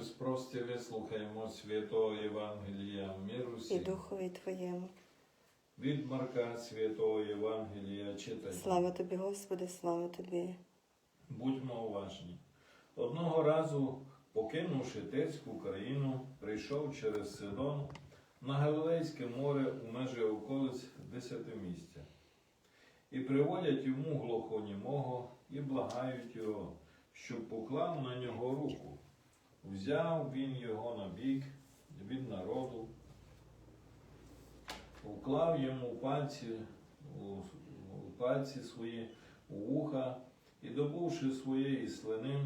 Розпрості вислухаємо святого Євангелія миру і. Духові Твоєму. Від Марка святого Євангелія читання. Слава тобі, Господи, слава тобі. Будьмо уважні. Одного разу, покинувши Тирську країну, прийшов через Сидон на Галилейське море у межі околиць десятимістя. І приводять йому глухонімого і благають його, щоб поклав на нього руку. Взяв він його на бік від народу, уклав йому пальці у, пальці свої у вуха і, добувши своєї слини,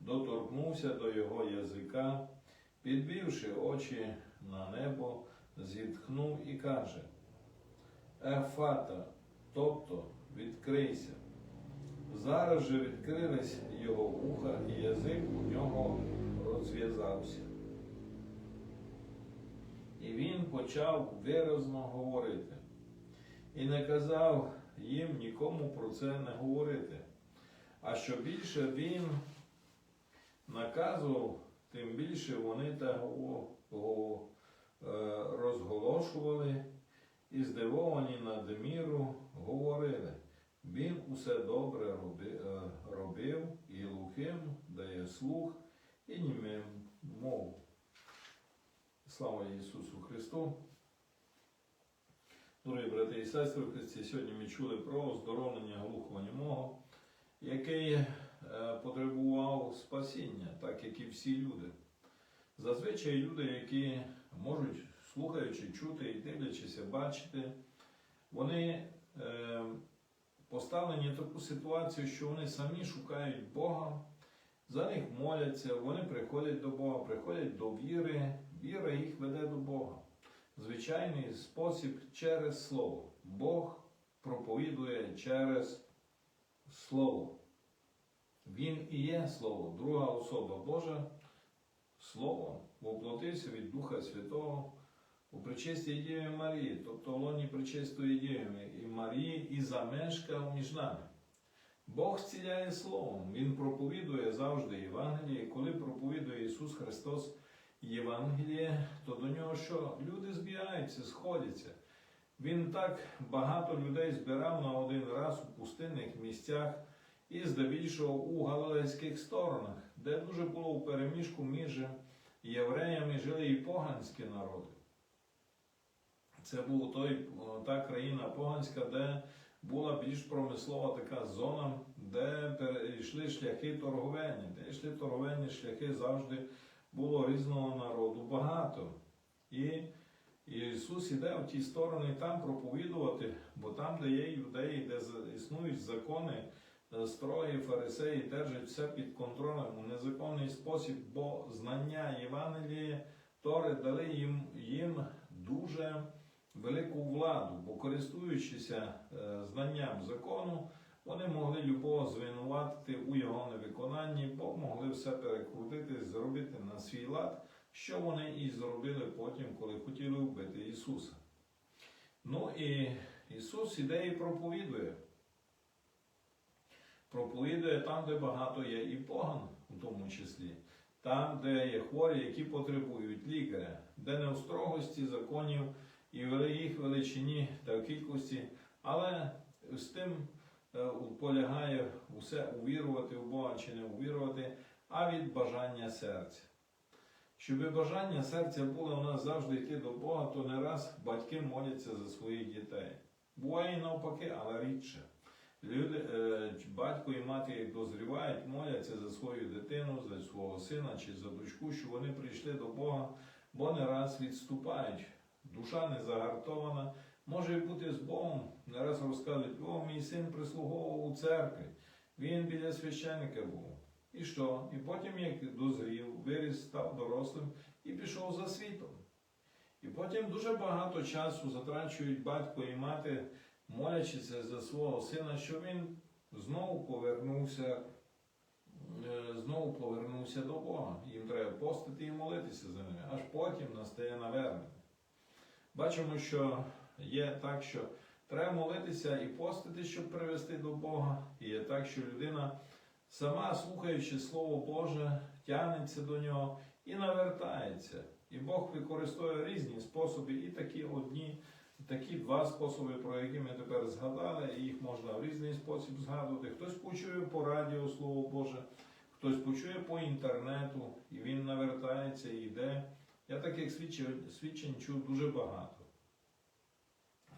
доторкнувся до його язика, підвівши очі на небо, зітхнув і каже: Ефата, тобто відкрийся. Зараз же відкрились його вуха, і язик у нього розв'язався. І він почав виразно говорити. І не казав їм нікому про це не говорити. А що більше він наказував, тим більше вони го- е, розголошували і здивовані надміру говорили. Він усе добре е, робив, і глухим дає слух, і німим мову. Слава Ісусу Христу! Дорогі брати і сестри в Христі, сьогодні ми чули про оздоровлення глухонімого, який е, потребував спасіння, так як і всі люди. Зазвичай люди, які можуть, слухаючи, чути і дивлячися, бачити, вони е, поставлені в таку ситуацію, що вони самі шукають Бога, за них моляться, вони приходять до Бога, приходять до віри, віра їх веде до Бога. Звичайний спосіб через Слово. Бог проповідує через Слово. Він і є Слово, друга особа Божа. Слово воплотився від Духа Святого у причистій Діві Марії, тобто в лоні причистої Діви і Марії, і замешкав між нами. Бог зціляє Словом, Він проповідує завжди Євангеліє. І коли проповідує Ісус Христос Євангеліє, то до нього що? Люди збігаються, сходяться. Він так багато людей збирав на один раз у пустинних місцях і здебільшого у галилейських сторонах, де дуже було у переміжку між євреями жили і поганські народи. Це була та країна поганська, де була більш промислова така зона, де йшли шляхи торговельні, де йшли торговельні шляхи завжди було різного народу багато. І Ісус іде в ті сторони там проповідувати, бо там, де є юдеї, де існують закони, е, строгі фарисеї держать все під контролем у незаконний спосіб, бо знання Євангелії Тори дали їм, їм дуже велику владу, бо користуючися е, знанням закону, вони могли любого звинуватити у його невиконанні, бо могли все перекрутити, зробити на свій лад, що вони і зробили потім, коли хотіли вбити Ісуса. Ну і Ісус іде і проповідує. Проповідує там, де багато є і поган, у тому числі, там, де є хворі, які потребують лікаря, де не в строгості законів і в їх величині та в кількості, але з тим е, полягає усе увірувати в Бога чи не увірувати, а від бажання серця. Щоб бажання серця було у нас завжди йти до Бога, то не раз батьки моляться за своїх дітей. Буває і навпаки, але рідше. Люди, е, батько і мати, як дозрівають, моляться за свою дитину, за свого сина чи за дочку, що вони прийшли до Бога, бо не раз відступають. Душа не загартована, може бути з Богом. Не раз розказують, о, мій син прислуговував у церкві, він біля священника був. І що? І потім, як дозрів, виріс, став дорослим і пішов за світом. І потім дуже багато часу затрачують батько і мати, молячися за свого сина, що він знову повернувся, е, знову повернувся до Бога. Їм треба постити і молитися за ними, аж потім настає навернення. Бачимо, що є так, що треба молитися і постити, щоб привести до Бога. І є так, що людина сама, слухаючи Слово Боже, тягнеться до нього і навертається. І Бог використовує різні способи, і такі одні, такі два способи, про які ми тепер згадали, і їх можна в різний спосіб згадувати. Хтось почує по радіо Слово Боже, хтось почує по інтернету, і він навертається і йде. Я таких свідчень, свідчень чув дуже багато.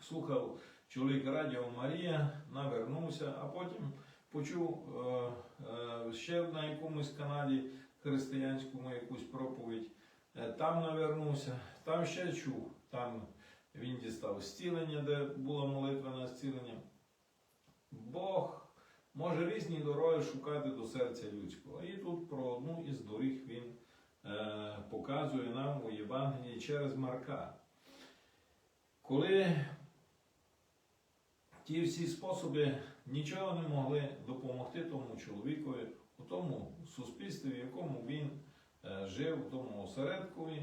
Слухав чоловік Радіо Марія, навернувся, а потім почув е, е, ще на якомусь каналі християнському якусь проповідь. Е, Там навернувся, там ще чув. Там він дістав зцілення, де була молитва на зцілення. Бог може різні дороги шукати до серця людського. І тут про одну із доріг він показує нам у Євангелії через Марка. Коли ті всі способи нічого не могли допомогти тому чоловікові у тому суспільстві, в якому він е, жив, у тому осередкові,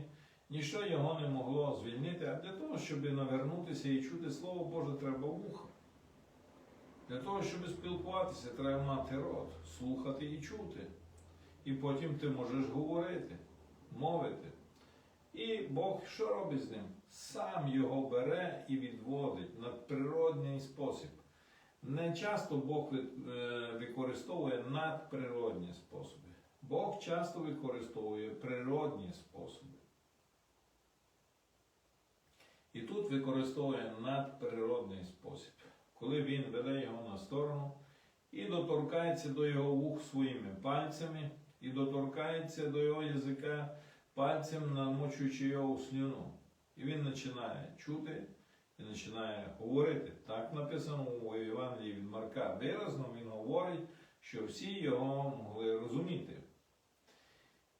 ніщо його не могло звільнити, а для того, щоб навернутися і чути Слово Боже, треба вуха. Для того, щоб спілкуватися, треба мати рот, слухати і чути. І потім ти можеш говорити, мовити. І Бог що робить з ним? Сам його бере і відводить на природний спосіб. Не часто Бог е, використовує надприродні способи. Бог часто використовує природні способи. І тут використовує надприродний спосіб, коли він веде його на сторону і доторкається до його вух своїми пальцями, і доторкається до його язика пальцем, намочуючи його у слюну. І він починає чути і починає говорити. Так написано у Євангелії від Марка. Виразно він говорить, що всі його могли розуміти.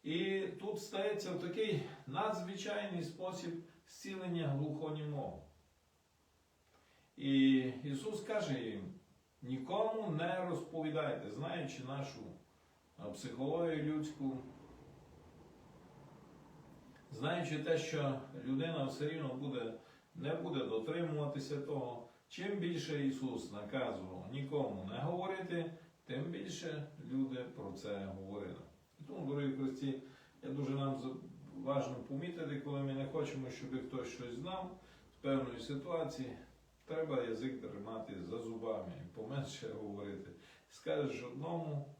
І тут стається в такий надзвичайний спосіб зцілення глухонімого. І Ісус каже їм: нікому не розповідайте, знаючи нашу а, психологію людську, знаючи те, що людина все рівно буде, не буде дотримуватися того, чим більше Ісус наказував нікому не говорити, тим більше люди про це говорили. І тому, дорогі Христі, я дуже нам важливо помітити, коли ми не хочемо, щоб хтось щось знав з певної ситуації, треба язик тримати за зубами і поменше говорити. Скажеш одному,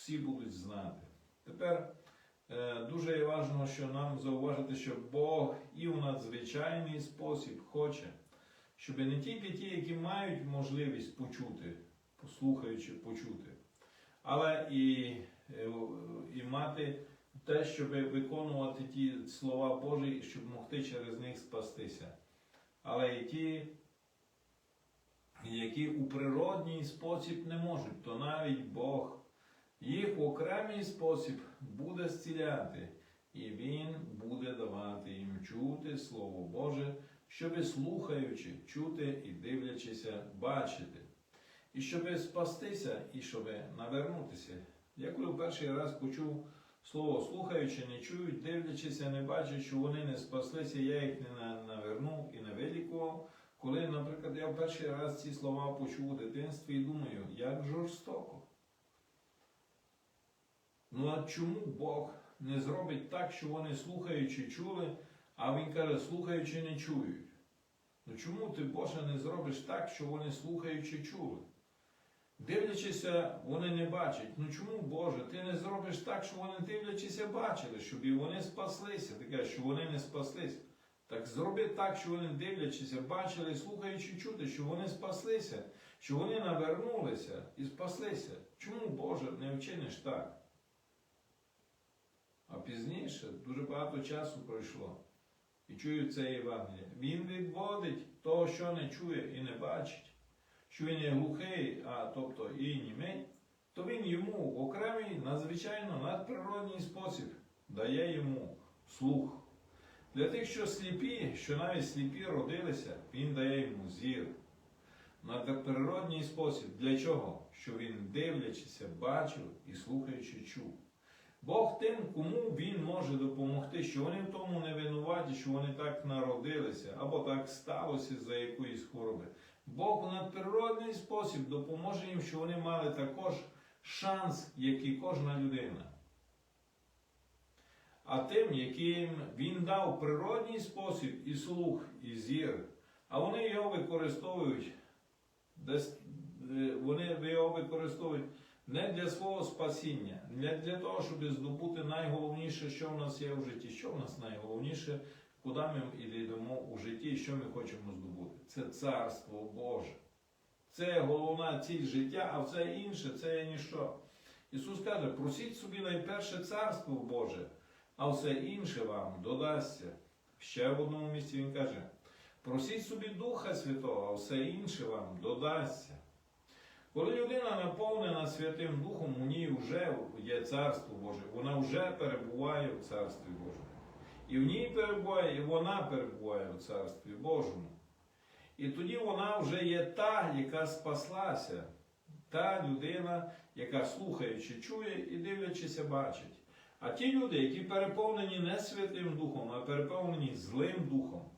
всі будуть знати. Тепер е, дуже важливо, що нам зауважити, що Бог і в надзвичайний спосіб хоче, щоб не тільки ті, які мають можливість почути, послухаючи, почути, але і, е, і мати те, щоб виконувати ті слова Божі, щоб могти через них спастися. Але і ті, які у природній спосіб не можуть, то навіть Бог їх окремий спосіб буде зціляти, і Він буде давати їм чути Слово Боже, щоби слухаючи, чути і дивлячися, бачити. І щоби спастися, і щоби навернутися. Я коли перший раз почув слово слухаючи, не чують, дивлячися, не бачать, що вони не спаслися, я їх не навернув і не вилікував. Коли, наприклад, я в перший раз ці слова почув у дитинстві і думаю, як жорстоко. Ну а чому Бог не зробить так, що вони слухаючи чули, а Він каже, слухаючи не чують? Ну чому ти, Боже, не зробиш так, що вони слухаючи чули? Дивлячися, вони не бачать. Ну чому, Боже, ти не зробиш так, що вони дивлячися бачили, щоб і вони спаслися? Ти що вони не спаслися. Так зроби так, що вони дивлячися, бачили, слухаючи чути, що вони спаслися, що вони навернулися і спаслися. Чому, Боже, не вчиниш так? А пізніше дуже багато часу пройшло. І чую це Євангеліє. Він відводить того, що не чує і не бачить що він є глухий, а тобто і німий, то він йому в окремий, надзвичайно надприродній спосіб дає йому слух. Для тих, що сліпі, що навіть сліпі родилися, він дає йому зір. Надприродній спосіб. Для чого? Що він, дивлячися, бачив і слухаючи, чув. Бог тим, кому він може допомогти, що вони в тому не винуваті, що вони так народилися, або так сталося за якоїсь хвороби. Бог в надприродний спосіб допоможе їм, що вони мали також шанс, як і кожна людина. а тим, яким він дав природній спосіб і слух, і зір, а вони його використовують, е, вони його використовують не для свого спасіння, не для того, щоб здобути найголовніше, що в нас є в житті. Що в нас найголовніше, куди ми йдемо у житті і що ми хочемо здобути? Це царство Боже. Це головна ціль життя, а все інше це є ніщо. Ісус каже, просіть собі найперше царство Боже, а все інше вам додасться. Ще в одному місці Він каже, просіть собі Духа Святого, а все інше вам додасться. Коли людина наповнена Святим Духом, у ній вже є Царство Боже, вона вже перебуває в Царстві Божому. І в ній перебуває, і вона перебуває в Царстві Божому. І тоді вона вже є та, яка спаслася, та людина, яка слухаючи, чує і дивлячися, бачить. А ті люди, які переповнені не Святим Духом, а переповнені злим Духом,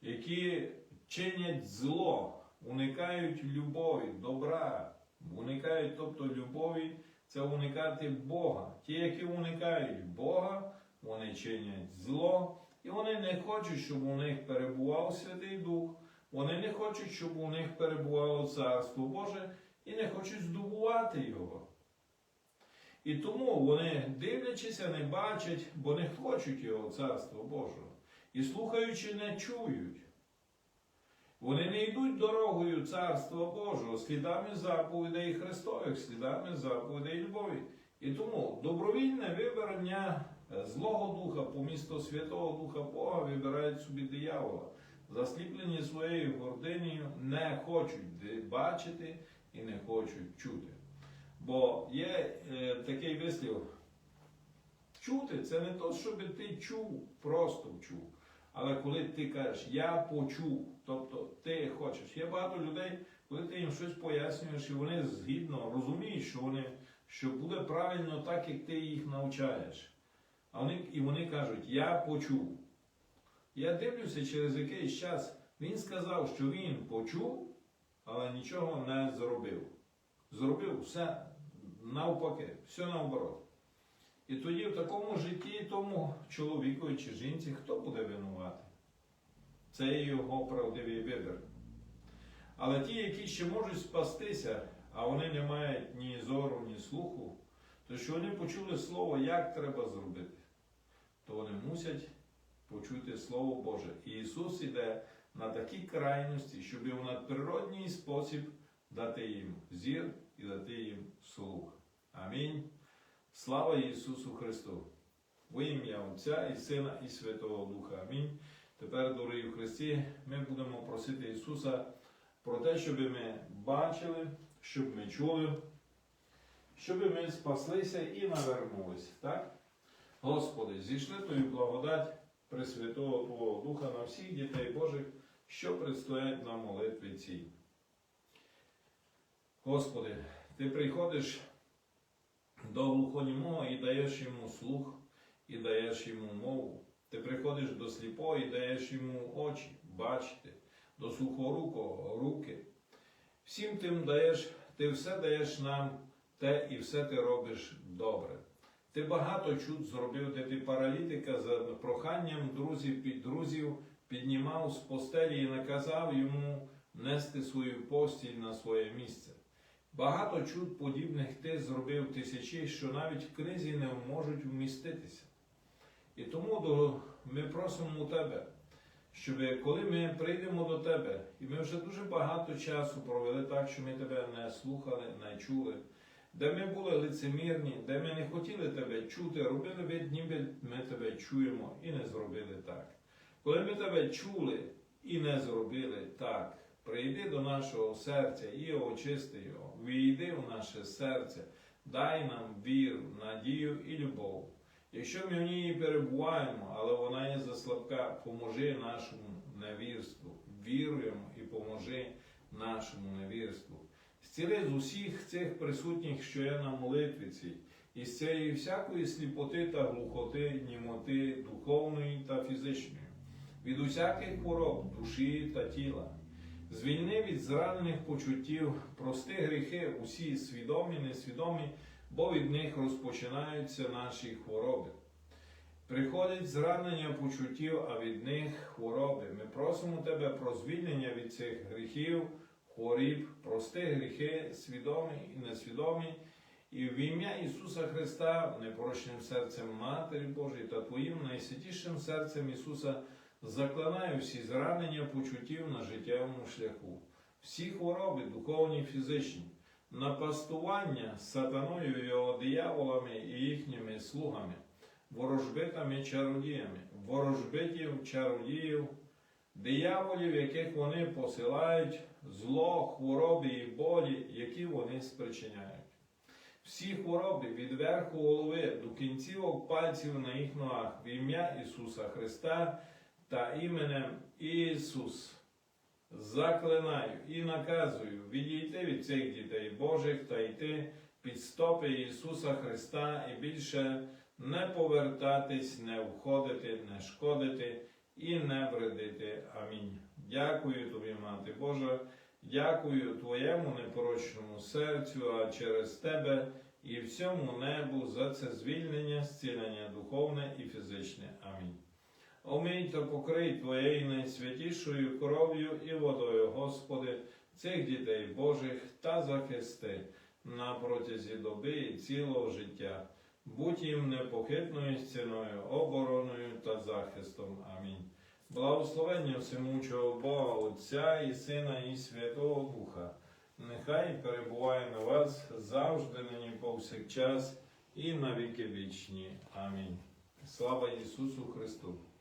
які чинять зло, уникають любові, добра, уникають, тобто любові, це уникати Бога. Ті, які уникають Бога, вони чинять зло, і вони не хочуть, щоб у них перебував Святий Дух. Вони не хочуть, щоб у них перебувало Царство Боже і не хочуть здобувати його. І тому вони, дивлячися, не бачать, бо не хочуть його Царства Божого. І слухаючи, не чують. Вони не йдуть дорогою Царства Божого, слідами заповідей Христових, слідами заповідей любові. І тому добровільне вибирання е, злого духа помісто Святого Духа Бога вибирають собі диявола засліплені своєю гординею, не хочуть бачити і не хочуть чути. Бо є е, такий вислів: чути це не то, щоб ти чув, просто чув. Але коли ти кажеш я почув, тобто ти хочеш. Є багато людей, коли ти їм щось пояснюєш, і вони згідно розуміють, що вони що буде правильно так, як ти їх навчаєш. А вони, і вони кажуть, я почув. Я дивлюся через якийсь час. Він сказав, що він почув, але нічого не зробив. Зробив все навпаки, все наоборот. І тоді в такому житті тому чоловікові чи жінці хто буде винувати? Це його правдивий вибір. Але ті, які ще можуть спастися, а вони не мають ні зору, ні слуху, то що вони почули слово, як треба зробити, то вони мусять почути Слово Боже. І Ісус іде на такі крайності, щоб в надприродній спосіб дати їм зір і дати їм слух. Амінь. Слава Ісусу Христу! Во ім'я Отця і Сина і Святого Духа. Амінь. Тепер, дорогі в Христі, ми будемо просити Ісуса про те, щоб ми бачили, щоб ми чули, щоб ми спаслися і навернулися. Так? Господи, зійшли Твою благодать Пресвятого Твого Духа на всіх дітей Божих, що предстоять на молитві цій. Господи, Ти приходиш до глухонімого і даєш йому слух, і даєш йому мову. Ти приходиш до сліпого і даєш йому очі бачити, до сухорукого руки. Всім тим даєш, ти все даєш нам те і все ти робиш добре. Ти багато чуд зробив, де ти паралітика за проханням друзів під друзів піднімав з постелі і наказав йому нести свою постіль на своє місце. Багато чуд подібних ти зробив тисячі, що навіть в книзі не можуть вміститися. І тому ми просимо у тебе, щоб коли ми прийдемо до тебе, і ми вже дуже багато часу провели так, що ми тебе не слухали, не чули, де ми були лицемірні, де ми не хотіли тебе чути, робили вид, ніби ми тебе чуємо і не зробили так. Коли ми тебе чули і не зробили так, прийди до нашого серця і очисти його, війди в наше серце, дай нам віру, надію і любов. Якщо ми в ній перебуваємо, але вона є заслабка, поможи нашому невірству, віруємо і поможи нашому невірству. Зціли з усіх цих присутніх, що є на молитві цій, і з цієї всякої сліпоти та глухоти, німоти духовної та фізичної, від усяких хвороб душі та тіла. Звільни від зранених почуттів, прости гріхи, усі свідомі, несвідомі, бо від них розпочинаються наші хвороби. Приходить зранення почуттів, а від них хвороби. Ми просимо Тебе про звільнення від цих гріхів, хворіб, прости гріхи, свідомі і несвідомі, і в ім'я Ісуса Христа, непорочним серцем Матері Божої та Твоїм найсвятішим серцем Ісуса заклинаю всі зранення почуттів на життєвому шляху, всі хвороби, духовні і фізичні, напастування сатаною його дияволами і їхніми слугами, ворожбитами чародіями, ворожбитів, чародіїв, дияволів, яких вони посилають, зло, хвороби і болі, які вони спричиняють. Всі хвороби від верху голови до кінцівок пальців на їх ногах в ім'я Ісуса Христа та іменем Ісус. Заклинаю і наказую відійти від цих дітей Божих та йти під стопи Ісуса Христа і більше не повертатись, не входити, не шкодити і не вредити. Амінь. Дякую тобі, Мати Божа, дякую Твоєму непорочному серцю, а через Тебе і всьому небу за це звільнення, зцілення духовне і фізичне. Амінь. Омий та покрий Твоєю найсвятішою кров'ю і водою, Господи, цих дітей Божих та захисти на протязі доби і цілого життя. Будь їм непохитною стіною, обороною та захистом. Амінь. Благословення всемучого Бога, Отця і Сина, і Святого Духа, нехай перебуває на вас завжди, нині повсякчас і на віки вічні. Амінь. Слава Ісусу Христу!